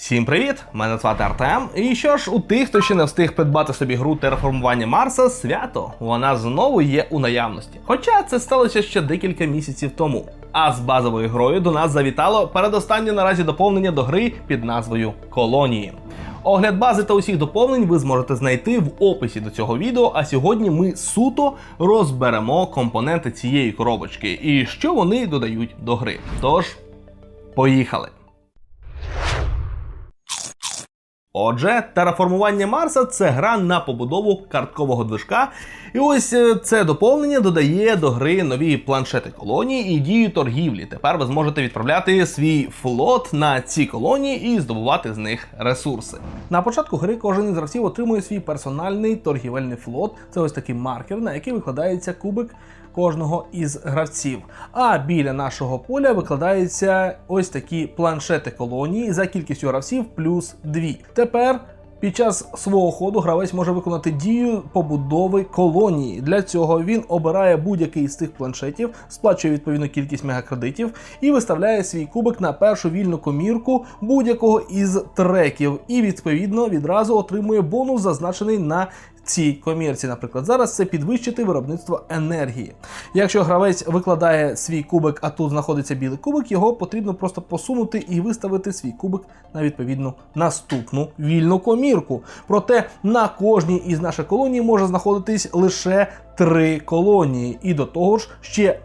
Всім привіт! Мене звати Артем. І що ж, у тих, хто ще не встиг придбати собі гру терраформування Марса, свято вона знову є у наявності. Хоча це сталося ще декілька місяців тому. А з базовою грою до нас завітало передостаннє наразі доповнення до гри під назвою Колонії. Огляд бази та усіх доповнень ви зможете знайти в описі до цього відео. А сьогодні ми суто розберемо компоненти цієї коробочки і що вони додають до гри. Тож, поїхали! Отже, тераформування Марса це гра на побудову карткового движка. І ось е, це доповнення додає до гри нові планшети колонії і дію торгівлі. Тепер ви зможете відправляти свій флот на ці колонії і здобувати з них ресурси. На початку гри кожен із гравців отримує свій персональний торгівельний флот. Це ось такий маркер, на який викладається кубик кожного із гравців. А біля нашого поля викладаються ось такі планшети колонії за кількістю гравців плюс 2. Тепер. Під час свого ходу гравець може виконати дію побудови колонії. Для цього він обирає будь-який з цих планшетів, сплачує відповідну кількість мегакредитів і виставляє свій кубик на першу вільну комірку будь-якого із треків, і відповідно відразу отримує бонус, зазначений на цій комірці. Наприклад, зараз це підвищити виробництво енергії. Якщо гравець викладає свій кубик, а тут знаходиться білий кубик, його потрібно просто посунути і виставити свій кубик на відповідну наступну вільну комірку. Проте на кожній із наших колоній може знаходитись лише три колонії, і до того ж ще.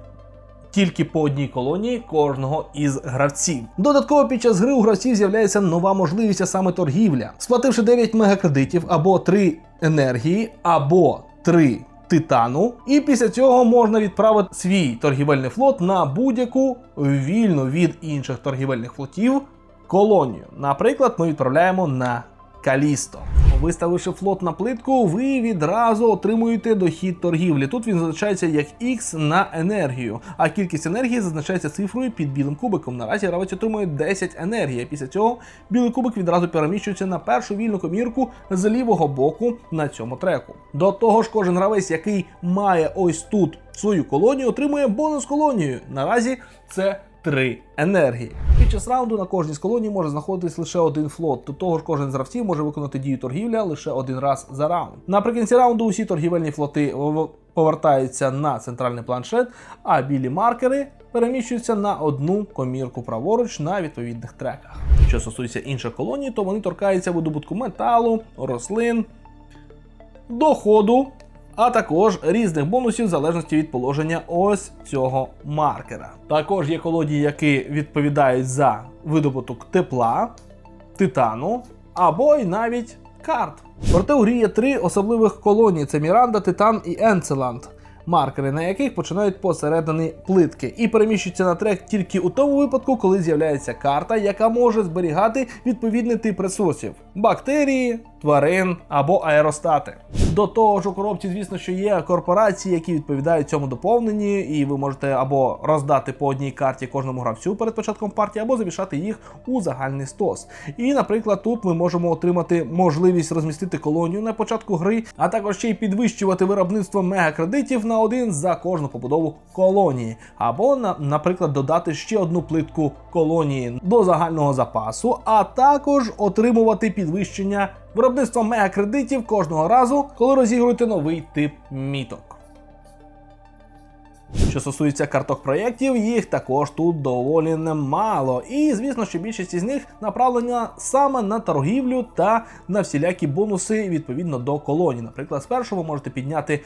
Тільки по одній колонії кожного із гравців. Додатково під час гри у гравців з'являється нова можливість, а саме торгівля. Сплативши 9 мегакредитів або 3 енергії, або 3 титану, і після цього можна відправити свій торгівельний флот на будь-яку вільну від інших торгівельних флотів колонію. Наприклад, ми відправляємо на Калісто. Виставивши флот на плитку, ви відразу отримуєте дохід торгівлі. Тут він зазначається як X на енергію, а кількість енергії зазначається цифрою під білим кубиком. Наразі гравець отримує 10 енергії. Після цього білий кубик відразу переміщується на першу вільну комірку з лівого боку на цьому треку. До того ж, кожен гравець, який має ось тут свою колонію, отримує бонус колонію. Наразі це 3 енергії. Під час раунду на кожній з колоній може знаходитись лише один флот. До того ж, кожен з гравців може виконати дію торгівля лише один раз за раунд. Наприкінці раунду усі торгівельні флоти повертаються на центральний планшет, а білі маркери переміщуються на одну комірку праворуч на відповідних треках. Що стосується інших колоній, то вони торкаються видобутку металу, рослин, доходу, а також різних бонусів в залежності від положення ось цього маркера. Також є колодії, які відповідають за видобуток тепла, титану або й навіть карт. Проте у грі є три особливих колонії: це Міранда, Титан і Енцеланд. Маркери, на яких починають посередині плитки, і переміщуються на трек тільки у тому випадку, коли з'являється карта, яка може зберігати відповідний тип ресурсів: бактерії, тварин або аеростати. До того ж, у коробці, звісно, що є корпорації, які відповідають цьому доповненні, і ви можете або роздати по одній карті кожному гравцю перед початком партії, або замішати їх у загальний стос. І, наприклад, тут ми можемо отримати можливість розмістити колонію на початку гри, а також ще й підвищувати виробництво мегакредитів на один за кожну побудову колонії, або, на- наприклад, додати ще одну плитку колонії до загального запасу, а також отримувати підвищення виробництва мегакредитів кожного разу, коли розігруєте новий тип міток. Що стосується карток проєктів, їх також тут доволі немало. І звісно, що більшість із них направлена саме на торгівлю та на всілякі бонуси відповідно до колоній. Наприклад, спершу ви можете підняти,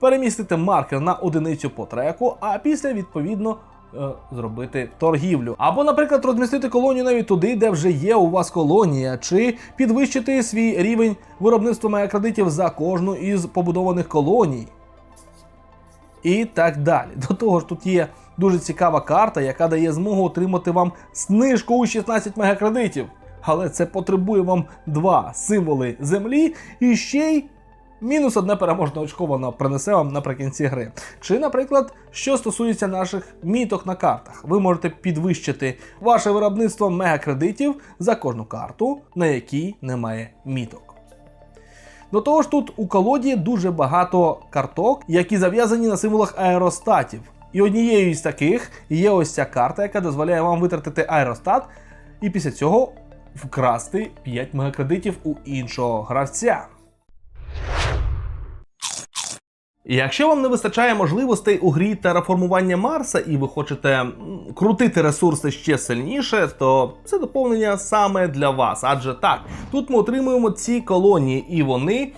перемістити маркер на одиницю по треку, а після відповідно. Е, Зробити торгівлю. Або, наприклад, розмістити колонію навіть туди, де вже є у вас колонія, чи підвищити свій рівень виробництва мегакредитів за кожну із побудованих колоній і так далі. До того ж, тут є дуже цікава карта, яка дає змогу отримати вам знижку у 16 мегакредитів. Але це потребує вам два символи землі і ще й мінус одне переможне очко воно принесе вам наприкінці гри. Чи, наприклад, що стосується наших міток на картах, ви можете підвищити ваше виробництво мегакредитів за кожну карту, на якій немає міток. До того ж, тут у колоді дуже багато карток, які зав'язані на символах аеростатів. І однією із таких є ось ця карта, яка дозволяє вам витратити аеростат, і після цього вкрасти 5 мегакредитів у іншого гравця. Якщо вам не вистачає можливостей у грі тераформування Марса і ви хочете крутити ресурси ще сильніше, то це доповнення саме для вас. Адже так, тут ми отримуємо ці колонії, і вони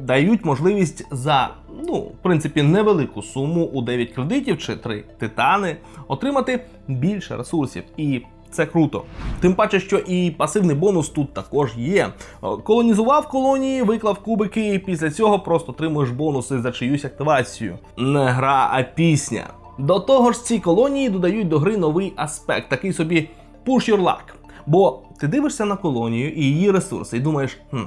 дають можливість за ну, в принципі, невелику суму у 9 кредитів чи 3 титани отримати більше ресурсів. І це круто. Тим паче, що і пасивний бонус тут також є. Колонізував колонії, виклав кубики, і після цього просто отримуєш бонуси за чиюсь активацію. Не гра, а пісня. До того ж, ці колонії додають до гри новий аспект, такий собі push your luck. Бо ти дивишся на колонію і її ресурси, і думаєш, хм.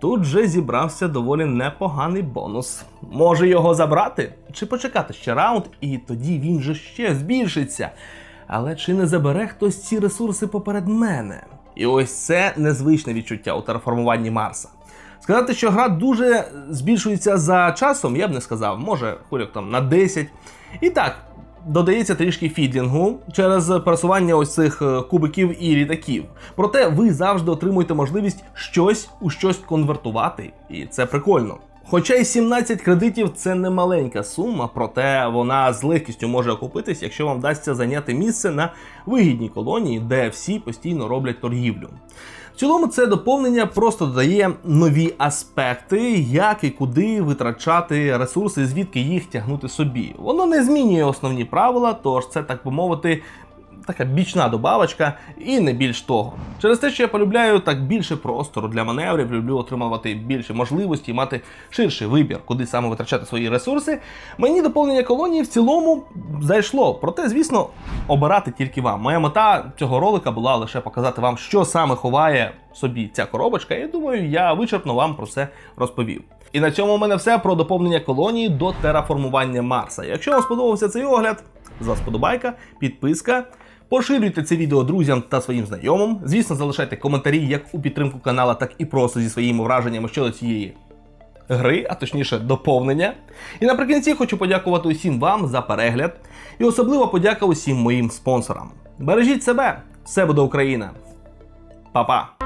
Тут же зібрався доволі непоганий бонус. Може його забрати? Чи почекати ще раунд, і тоді він же ще збільшиться. Але чи не забере хтось ці ресурси поперед мене? І ось це незвичне відчуття у терраформуванні Марса. Сказати, що гра дуже збільшується за часом, я б не сказав, може, хвильок там на 10. І так, додається трішки фідлінгу через пересування ось цих е, кубиків і літаків. Проте ви завжди отримуєте можливість щось у щось конвертувати, і це прикольно. Хоча й 17 кредитів це не маленька сума, проте вона з легкістю може окупитись, якщо вам вдасться зайняти місце на вигідній колонії, де всі постійно роблять торгівлю. В цілому це доповнення просто додає нові аспекти, як і куди витрачати ресурси, звідки їх тягнути собі. Воно не змінює основні правила, тож це так би мовити. Така бічна добавочка, і не більш того. Через те, що я полюбляю так більше простору для маневрів, люблю отримувати більше можливості, мати ширший вибір, куди саме витрачати свої ресурси. Мені доповнення колонії в цілому зайшло. Проте, звісно, обирати тільки вам. Моя мета цього ролика була лише показати вам, що саме ховає собі ця коробочка. І думаю, я вичерпно вам про це розповів. І на цьому у мене все про доповнення колонії до тераформування Марса. Якщо вам сподобався цей огляд, з вас подобайка, підписка. Поширюйте це відео друзям та своїм знайомим. Звісно, залишайте коментарі як у підтримку канала, так і просто зі своїми враженнями щодо цієї гри, а точніше доповнення. І наприкінці хочу подякувати усім вам за перегляд. І особливо подяка усім моїм спонсорам. Бережіть себе, все буде Україна. Па-па!